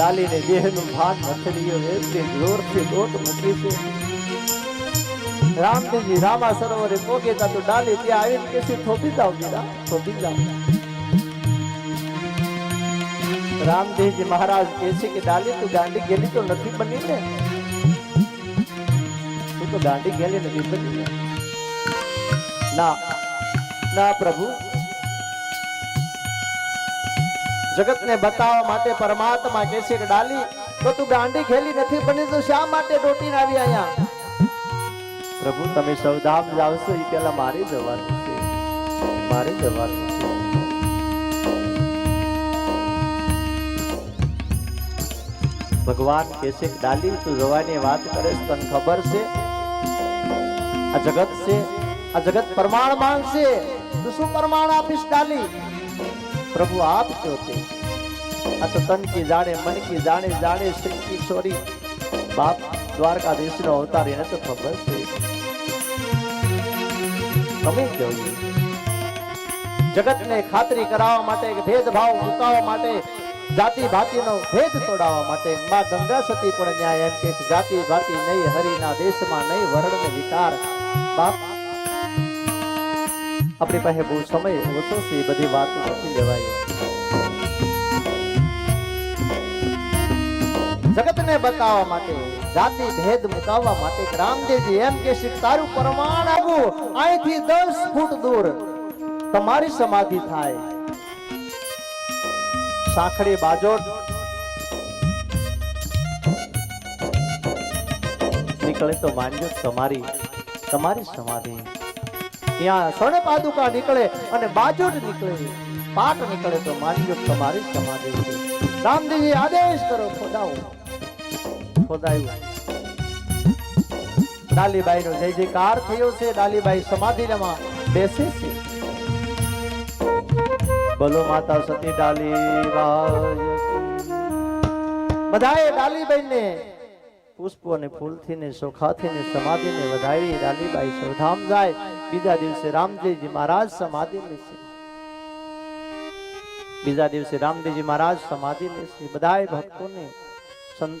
ડાલીને દેહનું ભાન મથડીઓ એટલી જોરથી દોટ મૂકી છે. રામદેવજી રામા સરોવરે પોગે તા તો ડાલી ત્યાં આવીને કે છે થોભી જાવ બીરા થોભી જાવ રામદેવજી મહારાજ કહે છે કે, ડાલી, તું ગાંડી ગેલી તો નથી બની ને? તું તો ગાંડી ગેલી નથી બની ને. ના ના પ્રભુ જગતને બતાવવા માટે પરમાત્મા કે ડાલી, તો તું ગાંડી ખેલી નથી બની તું શા માટે ડોટીને આવી અહીંયા? પ્રભુ, તમે સૌધામ જાવશો એ પેલા મારી જવાનું છે. મારી જવાનું છે. ભગવાન છે ડાલી, તું જવાની વાત કરે તને ખબર છે? આ જગત છે, આ જગત પ્રમાણ માંગશે તું શું પ્રમાણ આપીશ, ડાલી? પ્રભુ આપ છો તે. આ તો તન કી જાણે, મન કી જાણે જાણે શ્રી કી છોરી બાપ દ્વારકાધીશ નો અવતાર એને તો ખબર છે. તમે કેવું જગતને ખાતરી કરાવવા માટે ભેદભાવ મુકાવવા માટે જાતિ ભાતિનો ભેદ તોડાવવા માટે, માં ગંગા સતી પણ ન્યાય એમ કે જાતિ ભાતિ નહીં, હરિના દેશમાં નહીં, વર્ણને વિકાર. બાપ આપણી પાસે બહુ સમય ઓછો છે, એ બધી વાતો નથી લેવાય જગતને બતાવવા માટે, જાતિ ભેદ મુકાવવા માટે રામદેવજી એમ કે છે તારું પ્રમાણ આવું અહીંથી દસ ફૂટ દૂર તમારી સમાધિ થાય. સાંખડી બાજોટ. નીકળે તો માનજો તમારી તમારી સમાધિ. ત્યાં શણ પાદુકા નીકળે અને બાજોટ નીકળે. પાટ નીકળે તો માનજો તમારી સમાધિ છે. રામદેવજી આદેશ કરો ખોદાવો ખોદાયું. ડાલીબાઈ નો જય જયકાર થયો છે. ડાલીબાઈ સમાધિમાં બેસે છે. બોલો માતા સતી ડાલીબાઈ. બધાએ ડાલીબાઈ ને પુષ્પો અને ફૂલથી ને સોખાથી ને સમાધિ ને વધાવી ડાલીબાઈ સૌધામ જાય. બીજા દિવસે રામદેવજી મહારાજ સમાધિ લેશે. બીજા દિવસે રામદેવજી મહારાજ સમાધિ લેશે. બધાએ ભક્તોને સંત